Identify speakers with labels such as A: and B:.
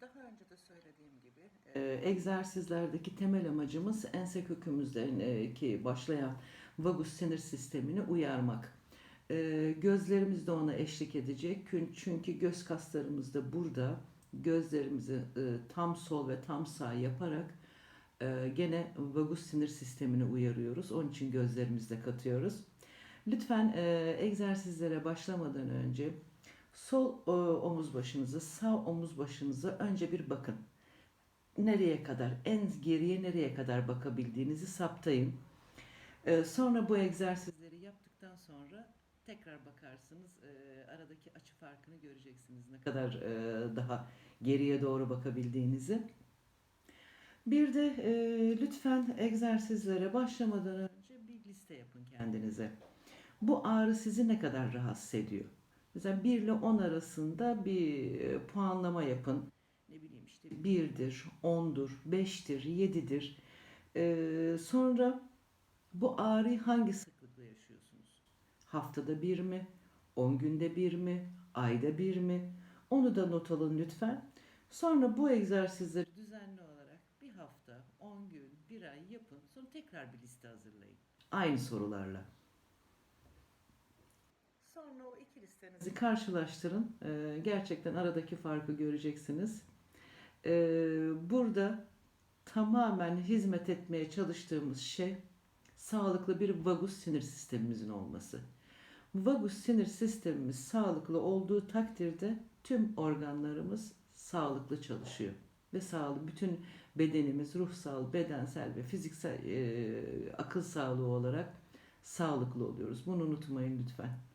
A: daha önce de söylediğim gibi e, egzersizlerdeki temel amacımız ense kökümüzdeki başlayan vagus sinir sistemini uyarmak. E, gözlerimiz de ona eşlik edecek. Çünkü göz kaslarımız da burada. Gözlerimizi e, tam sol ve tam sağ yaparak e, gene vagus sinir sistemini uyarıyoruz. Onun için gözlerimizde katıyoruz. Lütfen e, egzersizlere başlamadan önce sol e, omuz başınızı, sağ omuz başınızı önce bir bakın. Nereye kadar, en geriye nereye kadar bakabildiğinizi saptayın. E, sonra bu egzersizleri yaptıktan sonra tekrar bakarsınız. E, aradaki açı farkını göreceksiniz. Ne kadar e, daha geriye doğru bakabildiğinizi. Bir de e, lütfen egzersizlere başlamadan önce bir liste yapın kendinize. Bu ağrı sizi ne kadar rahatsız ediyor? Mesela 1 ile 10 arasında bir e, puanlama yapın. Ne bileyim işte 1'dir, 10'dur, 5'tir, 7'dir. Ee, sonra bu ağrıyı hangi sıklıkla yaşıyorsunuz? Haftada bir mi? 10 günde bir mi? Ayda bir mi? Onu da not alın lütfen. Sonra bu egzersizleri düzenli olarak bir hafta, 10 gün, bir ay yapın. Sonra tekrar bir liste hazırlayın. Aynı sorularla. Sonra o iki listenizi karşılaştırın. Ee, gerçekten aradaki farkı göreceksiniz. Ee, burada tamamen hizmet etmeye çalıştığımız şey sağlıklı bir vagus sinir sistemimizin olması. Vagus sinir sistemimiz sağlıklı olduğu takdirde tüm organlarımız sağlıklı çalışıyor ve sağlık bütün bedenimiz ruhsal, bedensel ve fiziksel e, akıl sağlığı olarak sağlıklı oluyoruz. Bunu unutmayın lütfen.